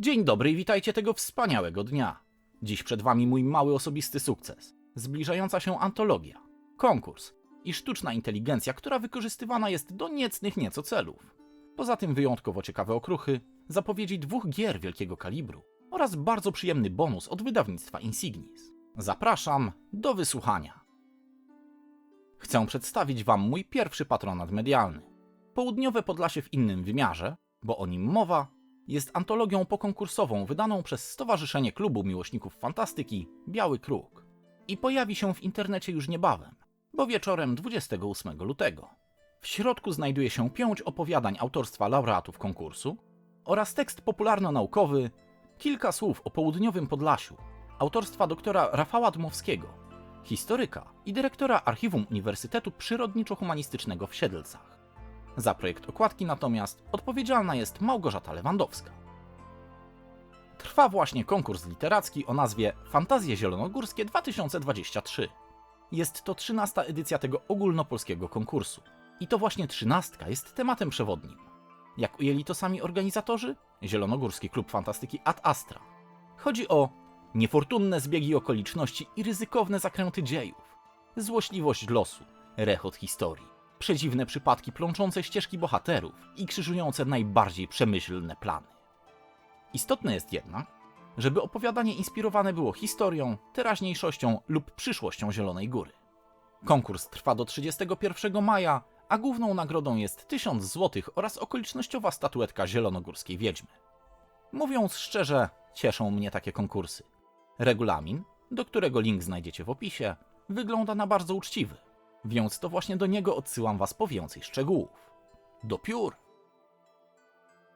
Dzień dobry i witajcie tego wspaniałego dnia. Dziś przed Wami mój mały osobisty sukces. Zbliżająca się antologia, konkurs i sztuczna inteligencja, która wykorzystywana jest do niecnych nieco celów. Poza tym wyjątkowo ciekawe okruchy, zapowiedzi dwóch gier wielkiego kalibru oraz bardzo przyjemny bonus od wydawnictwa Insignis. Zapraszam do wysłuchania. Chcę przedstawić Wam mój pierwszy patronat medialny. Południowe Podlasie w innym wymiarze, bo o nim mowa, jest antologią pokonkursową wydaną przez Stowarzyszenie Klubu Miłośników Fantastyki Biały Kruk i pojawi się w internecie już niebawem, bo wieczorem 28 lutego. W środku znajduje się pięć opowiadań autorstwa laureatów konkursu oraz tekst popularno-naukowy, kilka słów o południowym Podlasiu, autorstwa doktora Rafała Dmowskiego, historyka i dyrektora Archiwum Uniwersytetu Przyrodniczo-Humanistycznego w Siedlcach. Za projekt okładki natomiast odpowiedzialna jest Małgorzata Lewandowska. Trwa właśnie konkurs literacki o nazwie Fantazje Zielonogórskie 2023. Jest to trzynasta edycja tego ogólnopolskiego konkursu. I to właśnie trzynastka jest tematem przewodnim. Jak ujęli to sami organizatorzy? Zielonogórski Klub Fantastyki Ad Astra. Chodzi o niefortunne zbiegi okoliczności i ryzykowne zakręty dziejów, złośliwość losu, rechot historii, przedziwne przypadki plączące ścieżki bohaterów i krzyżujące najbardziej przemyślne plany. Istotne jest jednak, żeby opowiadanie inspirowane było historią, teraźniejszością lub przyszłością Zielonej Góry. Konkurs trwa do 31 maja, a główną nagrodą jest 1000 zł oraz okolicznościowa statuetka zielonogórskiej wiedźmy. Mówiąc szczerze, cieszą mnie takie konkursy. Regulamin, do którego link znajdziecie w opisie, wygląda na bardzo uczciwy, więc to właśnie do niego odsyłam Was po więcej szczegółów. Do piór!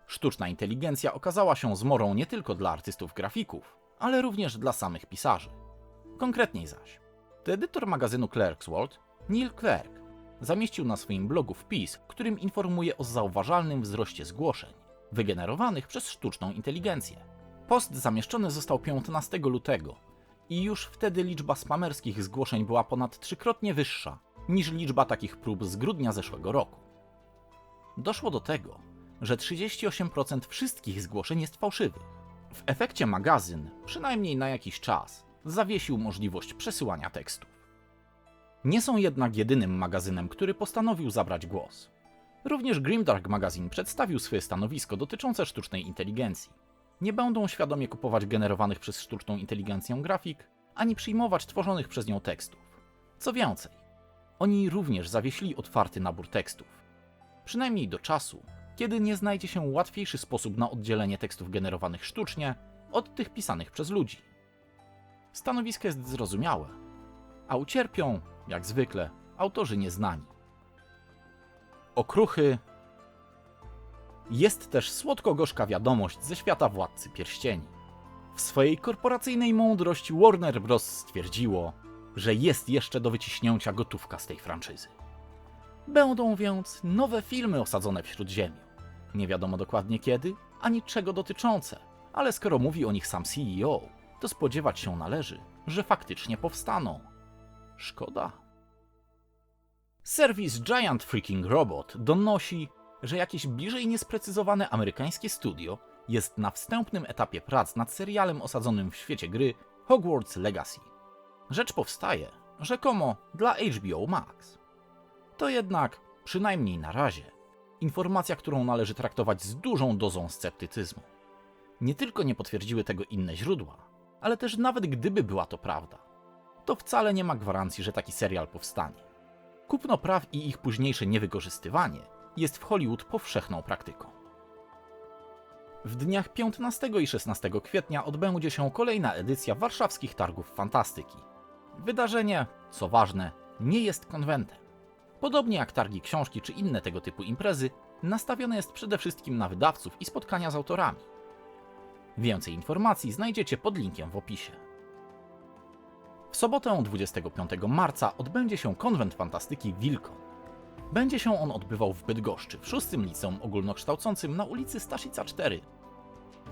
Sztuczna inteligencja okazała się zmorą nie tylko dla artystów grafików, ale również dla samych pisarzy. Konkretniej zaś, to edytor magazynu Clerksworld, Neil Clerk, zamieścił na swoim blogu wpis, którym informuje o zauważalnym wzroście zgłoszeń, wygenerowanych przez sztuczną inteligencję. Post zamieszczony został 15 lutego i już wtedy liczba spamerskich zgłoszeń była ponad trzykrotnie wyższa niż liczba takich prób z grudnia zeszłego roku. Doszło do tego, że 38% wszystkich zgłoszeń jest fałszywych. W efekcie magazyn, przynajmniej na jakiś czas, zawiesił możliwość przesyłania tekstów. Nie są jednak jedynym magazynem, który postanowił zabrać głos. Również Grimdark Magazine przedstawił swoje stanowisko dotyczące sztucznej inteligencji. Nie będą świadomie kupować generowanych przez sztuczną inteligencję grafik, ani przyjmować tworzonych przez nią tekstów. Co więcej, oni również zawiesili otwarty nabór tekstów. Przynajmniej do czasu, kiedy nie znajdzie się łatwiejszy sposób na oddzielenie tekstów generowanych sztucznie od tych pisanych przez ludzi. Stanowisko jest zrozumiałe, a ucierpią, jak zwykle, autorzy nieznani. Okruchy. Jest też słodko-gorzka wiadomość ze świata Władcy Pierścieni. W swojej korporacyjnej mądrości Warner Bros. stwierdziło, że jest jeszcze do wyciśnięcia gotówka z tej franczyzy. Będą więc nowe filmy osadzone w Śródziemiu. Nie wiadomo dokładnie kiedy, ani czego dotyczące, ale skoro mówi o nich sam CEO, to spodziewać się należy, że faktycznie powstaną. Szkoda. Serwis Giant Freaking Robot donosi, że jakieś bliżej niesprecyzowane amerykańskie studio jest na wstępnym etapie prac nad serialem osadzonym w świecie gry Hogwarts Legacy. Rzecz powstaje, rzekomo, dla HBO Max. To jednak, przynajmniej na razie, informacja, którą należy traktować z dużą dozą sceptycyzmu. Nie tylko nie potwierdziły tego inne źródła, ale też nawet gdyby była to prawda, to wcale nie ma gwarancji, że taki serial powstanie. Kupno praw i ich późniejsze niewykorzystywanie jest w Hollywood powszechną praktyką. W dniach 15 i 16 kwietnia odbędzie się kolejna edycja warszawskich targów fantastyki. Wydarzenie, co ważne, nie jest konwentem. Podobnie jak targi książki czy inne tego typu imprezy, nastawione jest przede wszystkim na wydawców i spotkania z autorami. Więcej informacji znajdziecie pod linkiem w opisie. W sobotę 25 marca odbędzie się konwent fantastyki Wilkon. Będzie się on odbywał w Bydgoszczy, w szóstym liceum ogólnokształcącym na ulicy Staszica 4.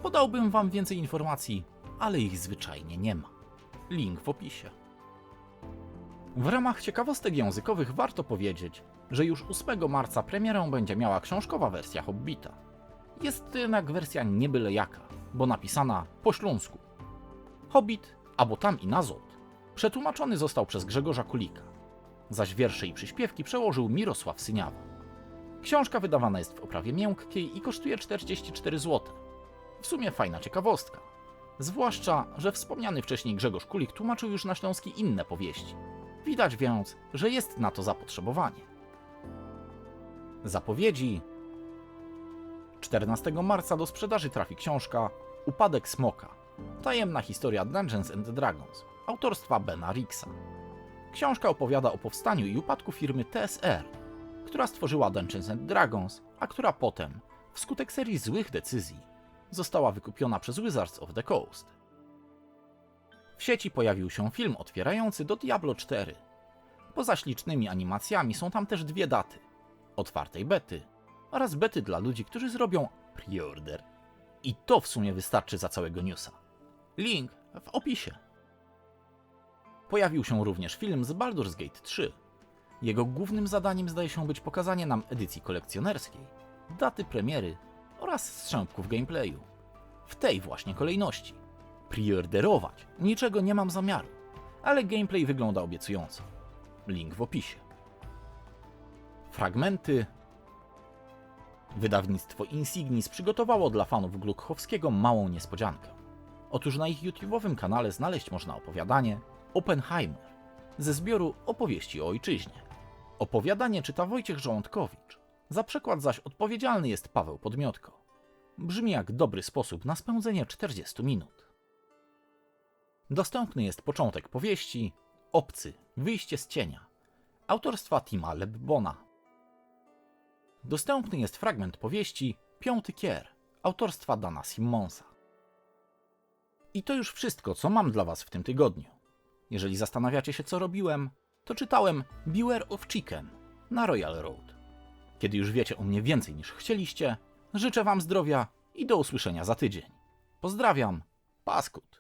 Podałbym wam więcej informacji, ale ich zwyczajnie nie ma. Link w opisie. W ramach ciekawostek językowych warto powiedzieć, że już 8 marca premierę będzie miała książkowa wersja Hobbita. Jest to jednak wersja nie byle jaka, bo napisana po śląsku. Hobbit, albo tam i Nazot, przetłumaczony został przez Grzegorza Kulika, zaś wiersze i przyśpiewki przełożył Mirosław Syniawa. Książka wydawana jest w oprawie miękkiej i kosztuje 44 zł. W sumie fajna ciekawostka. Zwłaszcza, że wspomniany wcześniej Grzegorz Kulik tłumaczył już na śląski inne powieści. Widać więc, że jest na to zapotrzebowanie. Zapowiedzi 14 marca do sprzedaży trafi książka Upadek Smoka. Tajemna historia Dungeons and Dragons autorstwa Bena Rixa. Książka opowiada o powstaniu i upadku firmy TSR, która stworzyła Dungeons and Dragons, a która potem, wskutek serii złych decyzji, została wykupiona przez Wizards of the Coast. W sieci pojawił się film otwierający do Diablo 4. Poza ślicznymi animacjami są tam też dwie daty: otwartej bety oraz bety dla ludzi, którzy zrobią preorder. I to w sumie wystarczy za całego newsa. Link w opisie. Pojawił się również film z Baldur's Gate 3. Jego głównym zadaniem zdaje się być pokazanie nam edycji kolekcjonerskiej, daty premiery oraz strzępków gameplayu. W tej właśnie kolejności. Preorderować niczego nie mam zamiaru, ale gameplay wygląda obiecująco. Link w opisie. Fragmenty Wydawnictwo Insignis przygotowało dla fanów Glukhowskiego małą niespodziankę. Otóż na ich YouTube'owym kanale znaleźć można opowiadanie Oppenheimer ze zbioru opowieści o ojczyźnie. Opowiadanie czyta Wojciech Żołądkowicz, za przekład zaś odpowiedzialny jest Paweł Podmiotko. Brzmi jak dobry sposób na spędzenie 40 minut. Dostępny jest początek powieści Obcy, wyjście z cienia, autorstwa Tima Lebbona. Dostępny jest fragment powieści Piąty Kier, autorstwa Dana Simmonsa. I to już wszystko, co mam dla Was w tym tygodniu. Jeżeli zastanawiacie się, co robiłem, to czytałem Beware of Chicken na Royal Road. Kiedy już wiecie o mnie więcej niż chcieliście, życzę Wam zdrowia i do usłyszenia za tydzień. Pozdrawiam, Paskut.